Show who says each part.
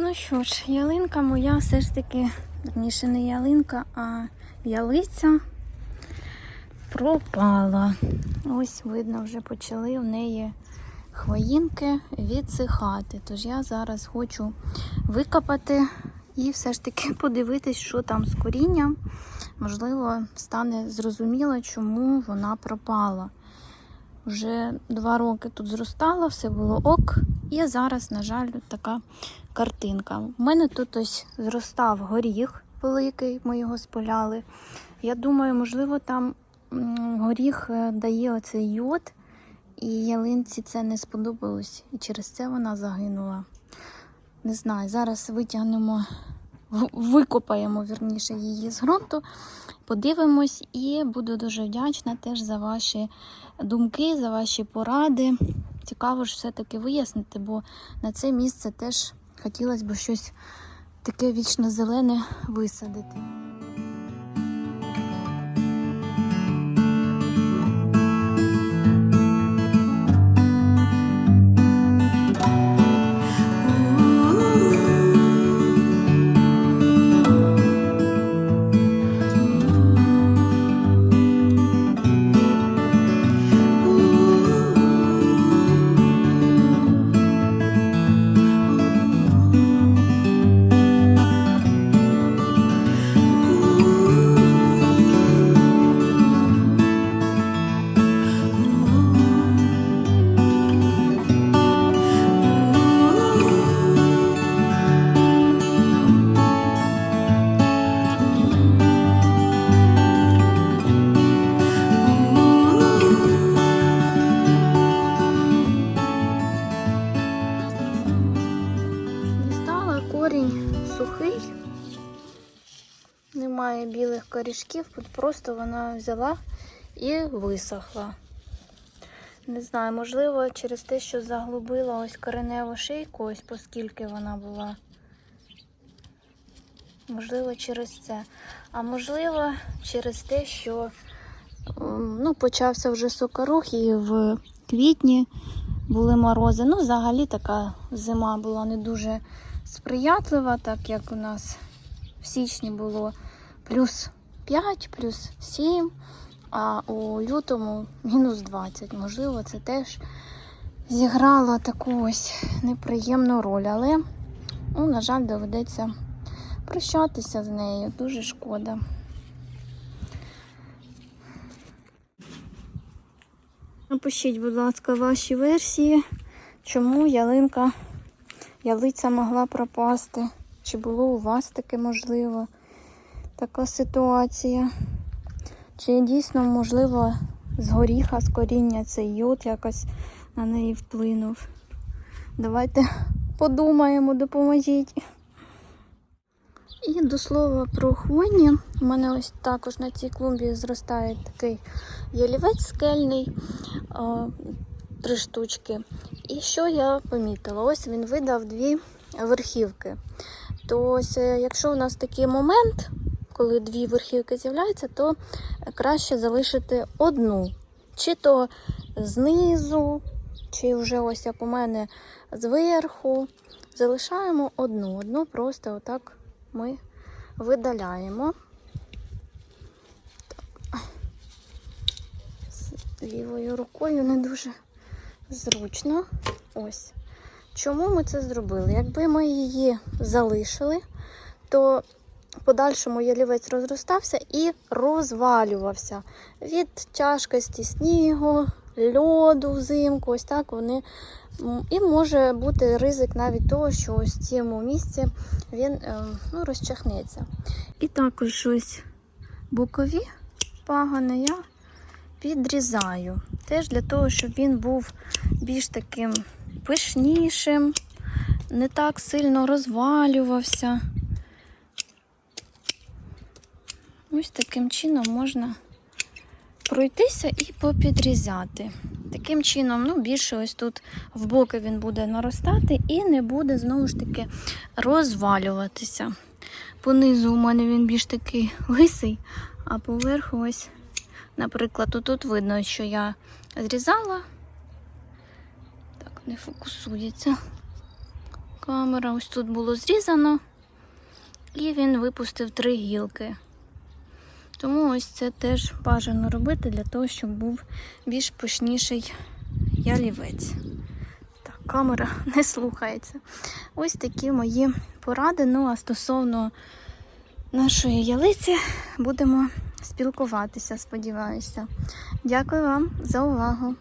Speaker 1: Ну що ж, ялинка моя все ж таки, верніше не ялинка, а ялиця пропала. Ось видно, вже почали в неї хвоїнки відсихати. Тож я зараз хочу викопати і все ж таки подивитись, що там з корінням. Можливо, стане зрозуміло, чому вона пропала. Вже два роки тут зростала, все було ок. І зараз, на жаль, така картинка. У мене тут ось зростав горіх великий, ми його спиляли. Я думаю, можливо, там горіх е, дає оцей йод, і ялинці це не сподобалось, і через це вона загинула. Не знаю, зараз витягнемо, викопаємо вірніше її з ґрунту, подивимось і буду дуже вдячна теж за ваші думки, за ваші поради. Цікаво ж все-таки вияснити, бо на це місце теж хотілося б щось таке вічно зелене висадити. Немає білих корішків, тут просто вона взяла і висохла. Не знаю, можливо, через те, що заглубила ось кореневу шийку, ось оскільки вона була. Можливо, через це. А можливо, через те, що ну, почався вже сокорух і в квітні були морози. Ну, взагалі така зима була не дуже сприятлива, так як у нас січні було плюс 5, плюс 7, а у лютому мінус 20. Можливо, це теж зіграло таку ось неприємну роль, але, ну, на жаль, доведеться прощатися з нею. Дуже шкода. Напишіть, будь ласка, ваші версії, чому ялинка, ялиця могла пропасти. Чи було у вас таке можливо? Така ситуація. Чи дійсно, можливо, з горіха, з коріння цей йод якось на неї вплинув? Давайте подумаємо, допоможіть. І до слова про хвойні. У мене ось також на цій клумбі зростає такий ялівець скельний, три штучки. І що я помітила? Ось він видав дві верхівки. То ось, е, якщо у нас такий момент, коли дві верхівки з'являються, то краще залишити одну. Чи то знизу, чи вже ось як у мене зверху. Залишаємо одну. Одну просто отак ми видаляємо. З лівою рукою не дуже зручно. Ось. Чому ми це зробили? Якби ми її залишили, то подальшому ялівець розростався і розвалювався від тяжкості снігу, льоду взимку. Ось так вони. І може бути ризик навіть того, що ось в цьому місці він е, ну, розчахнеться. І також ось бокові пагони я підрізаю. Теж для того, щоб він був більш таким пишнішим, не так сильно розвалювався. Ось таким чином можна пройтися і попідрізати. Таким чином, ну, більше ось тут в боки він буде наростати і не буде знову ж таки розвалюватися. Понизу у мене він більш такий лисий, а поверху ось, наприклад, тут видно, що я зрізала. Не фокусується камера. Ось тут було зрізано, і він випустив три гілки. Тому ось це теж бажано робити для того, щоб був більш пишніший ялівець. Так, камера не слухається. Ось такі мої поради. Ну, а стосовно нашої ялиці будемо спілкуватися, сподіваюся. Дякую вам за увагу.